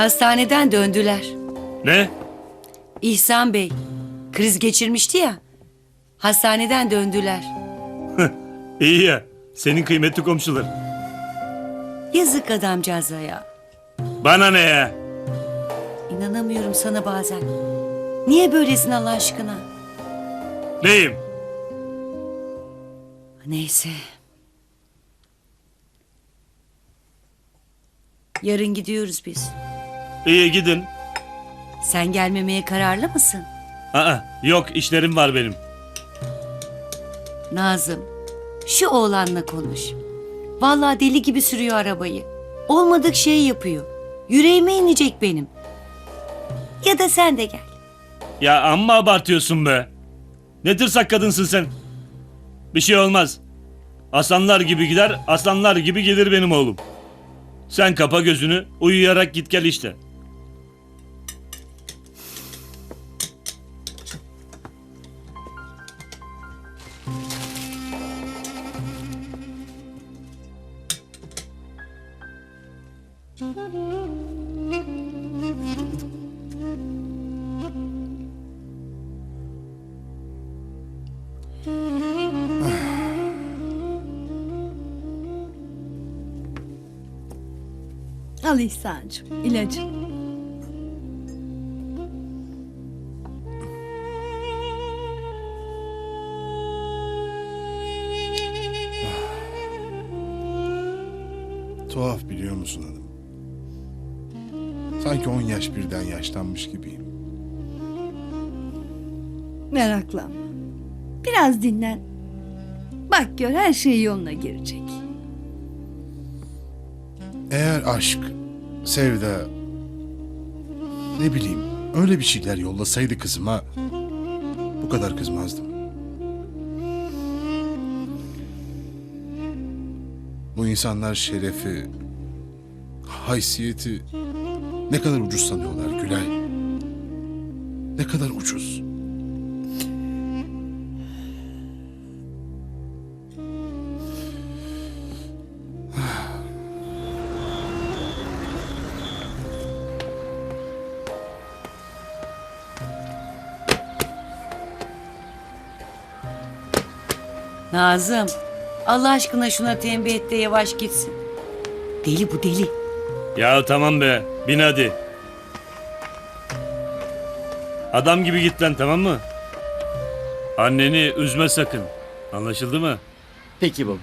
Hastaneden döndüler. Ne? İhsan Bey kriz geçirmişti ya. Hastaneden döndüler. İyi ya. Senin kıymetli komşular. Yazık adamcağıza ya. Bana ne ya? İnanamıyorum sana bazen. Niye böylesin Allah aşkına? Neyim? Neyse. Yarın gidiyoruz biz. İyi gidin. Sen gelmemeye kararlı mısın? Aa, yok işlerim var benim. Nazım, şu oğlanla konuş. Vallahi deli gibi sürüyor arabayı. Olmadık şey yapıyor. Yüreğime inecek benim. Ya da sen de gel. Ya amma abartıyorsun be. Ne tırsak kadınsın sen. Bir şey olmaz. Aslanlar gibi gider, aslanlar gibi gelir benim oğlum. Sen kapa gözünü, uyuyarak git gel işte. Al İhsan'cığım ilacı. Tuhaf biliyor musun hanım? Sanki on yaş birden yaşlanmış gibiyim. Meraklanma. Biraz dinlen. Bak gör her şey yoluna girecek. Eğer aşk, sevda, ne bileyim öyle bir şeyler yollasaydı kızıma bu kadar kızmazdım. Bu insanlar şerefi, haysiyeti ne kadar ucuz sanıyorlar Gülay. Ne kadar ucuz. Nazım, Allah aşkına şuna tembih et de yavaş gitsin. Deli bu deli. Ya tamam be, bin hadi. Adam gibi git lan tamam mı? Anneni üzme sakın. Anlaşıldı mı? Peki baba.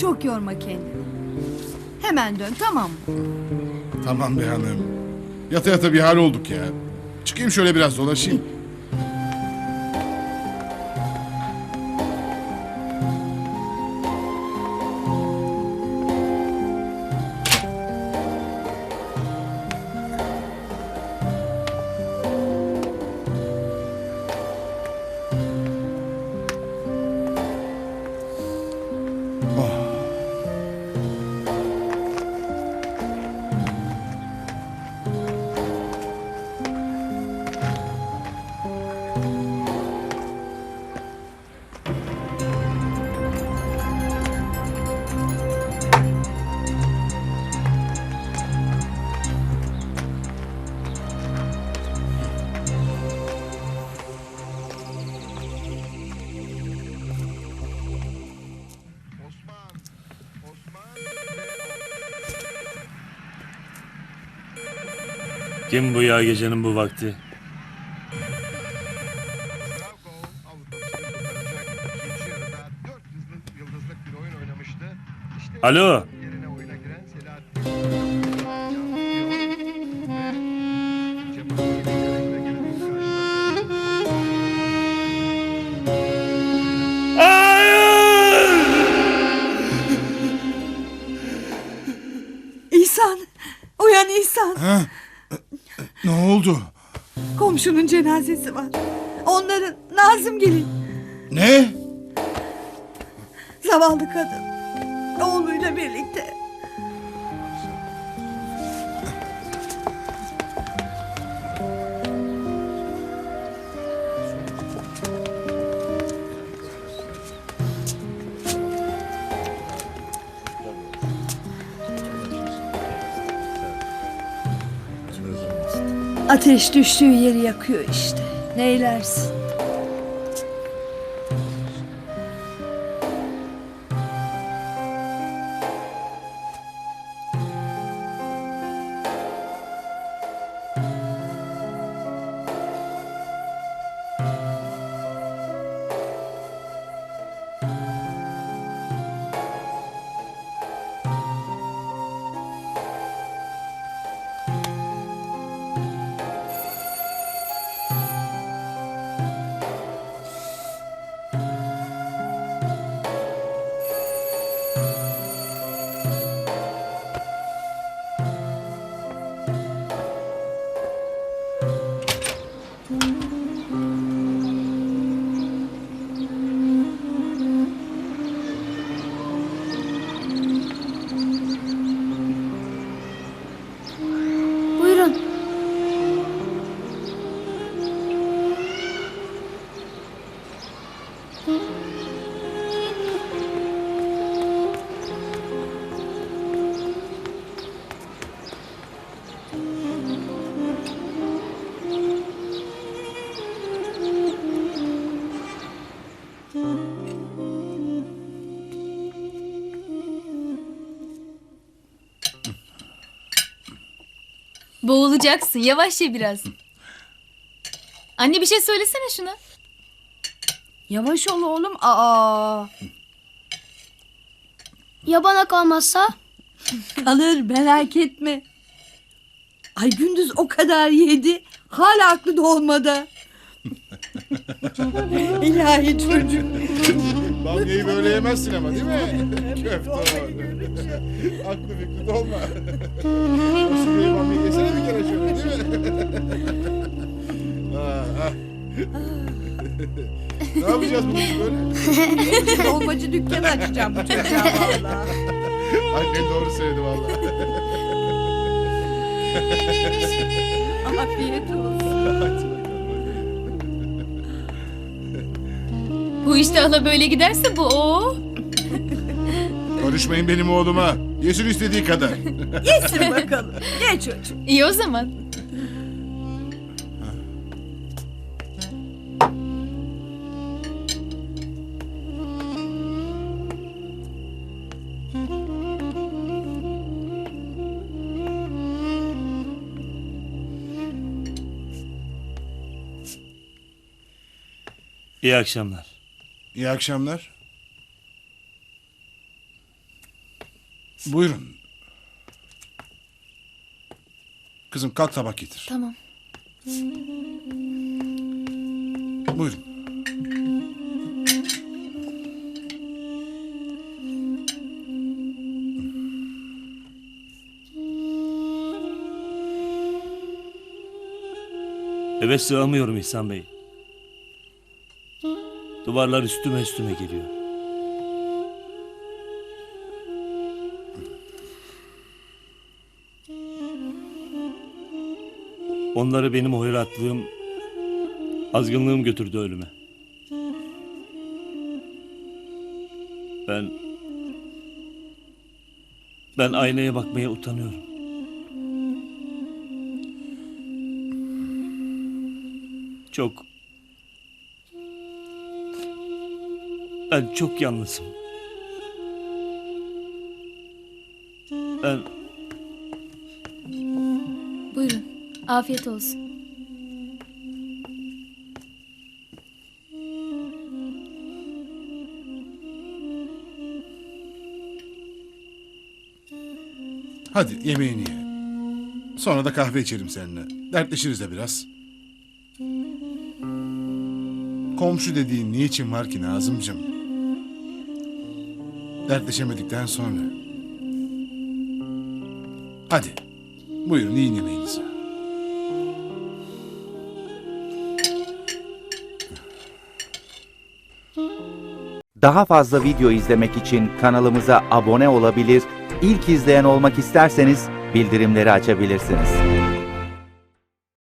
Çok yorma kendini. Hemen dön tamam mı? Tamam be hanım. Yata yata bir hal olduk ya. Çıkayım şöyle biraz dolaşayım. Kim bu ya gecenin bu vakti? Alo. Cenazesi var. Onların Nazım gelin. Ne? Zavallı kadın. Oğluyla birlikte. Ateş düştüğü yeri yakıyor işte. Neylersin? Boğulacaksın. Yavaş ye biraz. Anne bir şey söylesene şuna. Yavaş ol oğlum. Aa. Ya bana kalmazsa? Kalır merak etme. Ay gündüz o kadar yedi. Hala aklı dolmadı. İlahi çocuk. Bamyayı böyle yemezsin ama değil mi? Köfte o. Aklı fikri dolma. Fasulyeyi bamyayı yesene bir kere şöyle değil mi? Ha, ha. ne yapacağız bugün böyle? Dolmacı dükkanı açacağım bu çocuğa valla. Annen doğru söyledi vallahi. Afiyet olsun. Bu iştahla böyle giderse bu o. Konuşmayın benim oğluma. Yesin istediği kadar. Yesin bakalım. Ye çocuk. İyi o zaman. İyi akşamlar. İyi akşamlar. Buyurun. Kızım kalk tabak getir. Tamam. Buyurun. Eve sığamıyorum İhsan Bey. Duvarlar üstüme üstüme geliyor. Onları benim hoyratlığım, azgınlığım götürdü ölüme. Ben... Ben aynaya bakmaya utanıyorum. Çok... Ben çok yalnızım. Ben Buyurun. Afiyet olsun. Hadi yemeğini ye. Sonra da kahve içelim seninle. Dertleşiriz de biraz. Komşu dediğin niçin var ki Nazımcığım? Dertleşemedikten sonra. Hadi. Buyurun yiyin yemeğinizi. Daha fazla video izlemek için kanalımıza abone olabilir, ilk izleyen olmak isterseniz bildirimleri açabilirsiniz.